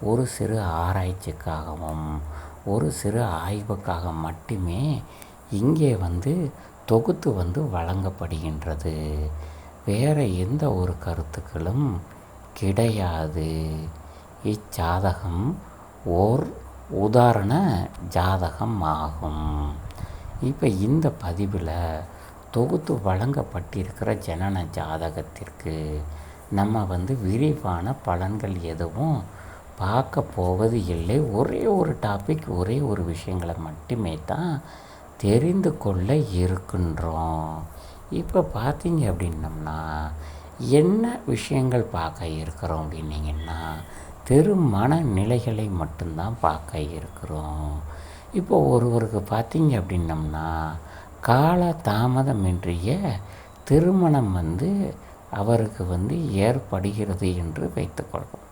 ஒரு சிறு ஆராய்ச்சிக்காகவும் ஒரு சிறு ஆய்வுக்காக மட்டுமே இங்கே வந்து தொகுத்து வந்து வழங்கப்படுகின்றது. வேறு எந்த ஒரு கருத்துக்களும் கிடையாது. இச்சாதகம் ஓர் உதாரண ஜாதகம் ஆகும். இப்போ இந்த பதிவில் தொகுத்து வழங்கப்பட்டிருக்கிற ஜனன ஜாதகத்திற்கு நம்ம வந்து விரிவான பலன்கள் எதுவும் பார்க்க போவது இல்லை. ஒரே ஒரு டாபிக் ஒரே ஒரு விஷயங்களை மட்டுமே தான் தெரிந்து கொள்ள இருக்கின்றோம். இப்போ பார்த்தீங்க அப்படின்னம்னா என்ன விஷயங்கள் பார்க்க இருக்கிறோம் அப்படின்னீங்கன்னா திருமண நிலைகளை மட்டும்தான் பார்க்க இருக்கிறோம். இப்போ ஒருவருக்கு பார்த்தீங்க அப்படின்னம்னா கால தாமதமின்றிய திருமணம் வந்து அவருக்கு வந்து ஏற்படுகிறது என்று வைத்துக்கொள்வோம்.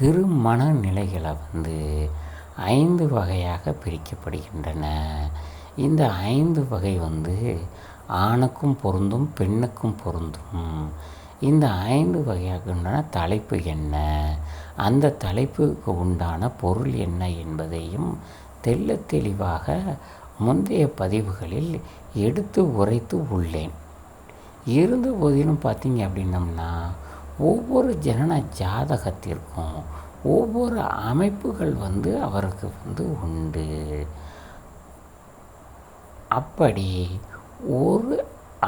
திருமண நிலைகளை வந்து ஐந்து வகையாக பிரிக்கப்படுகின்றன. இந்த ஐந்து வகை வந்து ஆணுக்கும் பொருந்தும் பெண்ணுக்கும் பொருந்தும். இந்த ஐந்து வகையாக தலைப்பு என்ன? அந்த தலைப்புக்கு உண்டான பொருள் என்ன என்பதையும் தெல்ல தெளிவாக முந்தைய பதிவுகளில் எடுத்து உரைத்து உள்ளேன். இருந்த போதிலும் பார்த்தீங்க அப்படின்னம்னா ஒவ்வொரு ஜனன ஜாதகத்திற்கும் ஒவ்வொரு அமைப்புகள் வந்து அவருக்கு வந்து உண்டு. அப்படி ஒரு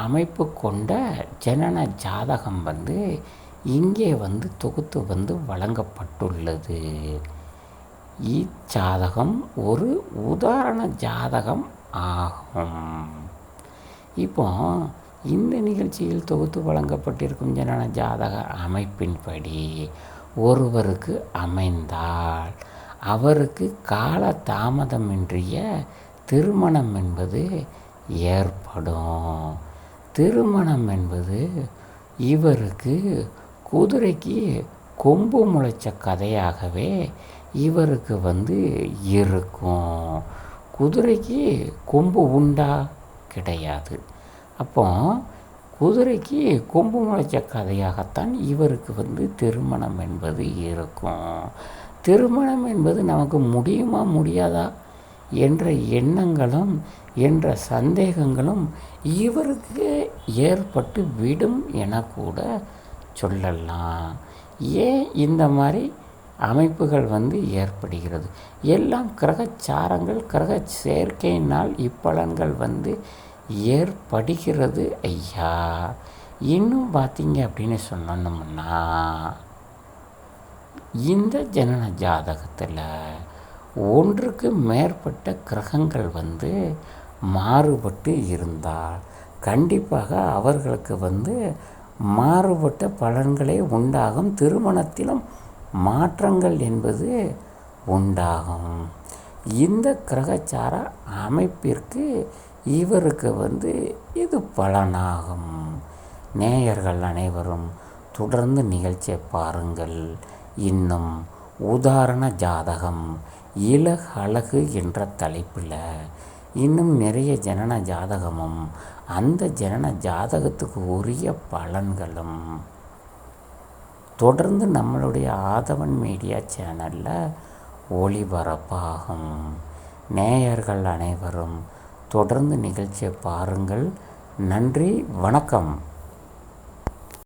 அமைப்பு கொண்ட ஜனன ஜாதகம் வந்து இங்கே வந்து தொகுத்து வந்து வழங்கப்பட்டுள்ளது. இச்சாதகம் ஒரு உதாரண ஜாதகம் ஆகும். இப்போ இந்த நிகழ்ச்சியில் தொகுத்து வழங்கப்பட்டிருக்கும் ஜனன ஜாதக அமைப்பின்படி ஒருவருக்கு அமைந்தால் அவருக்கு கால தாமதமின்றிய திருமணம் என்பது ஏற்படும். திருமணம் என்பது இவருக்கு குதிரைக்கு கொம்பு முளைச்ச கதையாகவே இவருக்கு வந்து இருக்கும். குதிரைக்கு கொம்பு உண்டா? கிடையாது. அப்போ குதிரைக்கு கொம்பு முளைச்ச கதையாகத்தான் இவருக்கு வந்து திருமணம் என்பது இருக்கும். திருமணம் என்பது நமக்கு முடியுமா முடியாதா? என்ற எண்ணங்களும் என்ற சந்தேகங்களும் இவருக்கு ஏற்பட்டு விடும் என கூட சொல்லலாம். ஏன் இந்த மாதிரி அமைப்புகள் வந்து ஏற்படுகிறது? எல்லாம் கிரகச்சாரங்கள் கிரக சேர்க்கையினால் இப்பலன்கள் வந்து ஏற்படுகிறது ஐயா. இன்னும் பார்த்தீங்க அப்படின்னு சொன்னோம்னா இந்த ஜனன ஜாதகத்தில் ஒன்றுக்கு மேற்பட்ட கிரகங்கள் வந்து மாறுபட்டு இருந்தால் கண்டிப்பாக அவர்களுக்கு வந்து மாறுபட்ட பலன்களே உண்டாகும். திருமணத்திலும் மாற்றங்கள் என்பது உண்டாகும். இந்த கிரகச்சார அமைப்பிற்கு இவருக்கு வந்து இது பலனாகும். நேயர்கள் அனைவரும் தொடர்ந்து நிகழ்ச்சியை பாருங்கள். இன்னும் உதாரண ஜாதகம் இலகு அழகு என்ற தலைப்பில் இன்னும் நிறைய ஜனன ஜாதகமும் அந்த ஜனன ஜாதகத்துக்கு உரிய பலன்களும். தொடர்ந்து நம்மளுடைய ஆதவன் மீடியா சேனலில் ஒளிபரப்பாகும். நேயர்கள் அனைவரும் தொடர்ந்து நிகழ்ச்சியை பாருங்கள். நன்றி வணக்கம்.